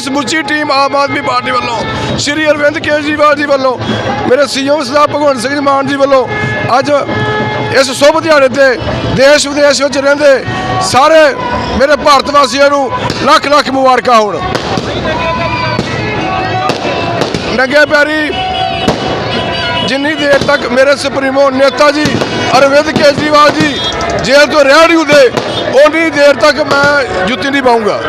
ਸਮੁੱਚੀ team Aam Aadmi party ਵੱਲੋਂ, ਸ਼੍ਰੀ ਅਰਵਿੰਦ ਕੇਜਰੀਵਾਲ ਜੀ ਵੱਲੋਂ, ਮੇਰੇ ਸੀਐਮ ਸਰਦਾਰ ਭਗਵੰਤ ਸਿੰਘ ਮਾਨ ਜੀ ਵੱਲੋਂ ਅੱਜ ਇਸ ਸ਼ੁਭ ਦਿਹਾੜੇ ਤੇ ਦੇਸ਼ ਵਿਦੇਸ਼ ਵਿੱਚ ਰਹਿੰਦੇ ਸਾਰੇ ਮੇਰੇ ਭਾਰਤ ਵਾਸੀਆਂ ਨੂੰ ਲੱਖ ਲੱਖ ਮੁਬਾਰਕਾਂ ਹੋਣ। ਨੰਗੇ ਪੈਰੀ ਜਿੰਨੀ ਦੇਰ ਤੱਕ ਮੇਰੇ ਸੁਪਰੀਮੋ ਨੇਤਾ ਜੀ ਅਰਵਿੰਦ ਕੇਜਰੀਵਾਲ ਜੀ ਜੇਲ੍ਹ ਤੋਂ ਰਹਿ ਨਹੀਂ ਹੁੰਦੇ ਉਨੀ ਦੇਰ ਤੱਕ ਮੈਂ ਜੁੱਤੀ ਨਹੀਂ ਪਾਉਂਗਾ।